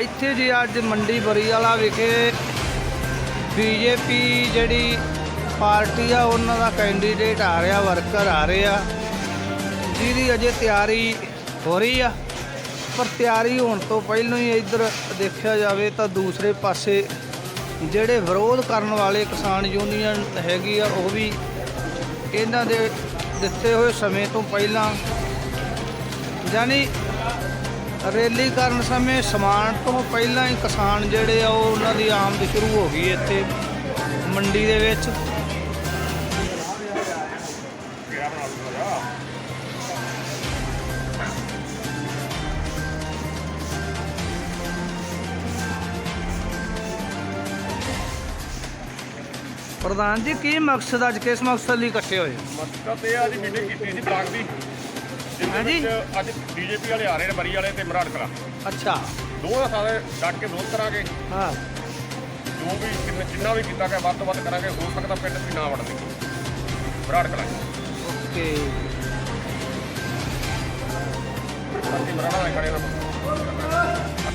ਇੱਥੇ ਜੀ ਅੱਜ ਮੰਡੀ ਬਰੀਵਾਲਾ ਵਿਖੇ ਬੀਜੇਪੀ ਜਿਹੜੀ ਪਾਰਟੀ ਆ, ਉਹਨਾਂ ਦਾ ਕੈਂਡੀਡੇਟ ਆ ਰਿਹਾ ਵਰਕਰ ਆ ਰਹੇ ਆ। ਜਿਹਦੀ ਅਜੇ ਤਿਆਰੀ ਹੋ ਰਹੀ ਆ, ਪਰ ਤਿਆਰੀ ਹੋਣ ਤੋਂ ਪਹਿਲਾਂ ਹੀ ਇੱਧਰ ਦੇਖਿਆ ਜਾਵੇ ਤਾਂ ਦੂਸਰੇ ਪਾਸੇ ਜਿਹੜੇ ਵਿਰੋਧ ਕਰਨ ਵਾਲੇ ਕਿਸਾਨ ਯੂਨੀਅਨ ਹੈਗੀ ਆ, ਉਹ ਵੀ ਇਹਨਾਂ ਦੇ ਦਿੱਤੇ ਹੋਏ ਸਮੇਂ ਤੋਂ ਪਹਿਲਾਂ। ਯਾਨੀ ਰੈਲੀ ਕਰਨ ਸਮੇਂ ਸਮਾਨ ਤੋਂ ਪਹਿਲਾਂ ਹੀ ਕਿਸਾਨ ਜਿਹੜੇ ਆ ਉਹ ਉਹਨਾਂ ਦੀ ਆਮਦ ਸ਼ੁਰੂ ਹੋ ਗਈ ਇੱਥੇ ਮੰਡੀ ਦੇ ਵਿੱਚ। ਪ੍ਰਧਾਨ ਜੀ, ਕੀ ਮਕਸਦ ਅੱਜ, ਕਿਸ ਮਕਸਦ ਲਈ ਇਕੱਠੇ ਹੋਏ? ਮਕਸਦ ਇਹ ਆ ਜੀ ਮੀਟਿੰਗ ਕੀਤੀ ਸੀ ਬਲਾਕ ਦੀ। ਜਿਹਦੇ ਹਾਂਜੀ। ਵਿੱਚ ਅੱਜ ਬੀਜੇਪੀ ਵਾਲੇ ਆ ਰਹੇ ਨੇ ਬਰੀ ਵਾਲੇ ਤੇ ਮਰਾੜ ਕਲਾ ਅੱਛਾ। ਦੋਵਾਂ ਸਾਰੇ ਡਟ ਕੇ ਵਿਰੋਧ ਕਰਾਂਗੇ। ਹਾਂ। ਜੋ ਵੀ ਕਿੰਨ- ਜਿੰਨਾ ਵੀ ਕੀਤਾ ਗਿਆ ਵੱਧ ਤੋਂ ਵੱਧ ਕਰਾਂਗੇ। ਹੋ ਸਕਦਾ ਪਿੰਡ ਵੀ ਨਾ ਵੜਦੇ। ਮਰਾੜ ਕਲਾ ਓਕੇ। ਅਸੀਂ ਮਰਾੜਾ ਨਾਲ ਖੜੇ ਨਾ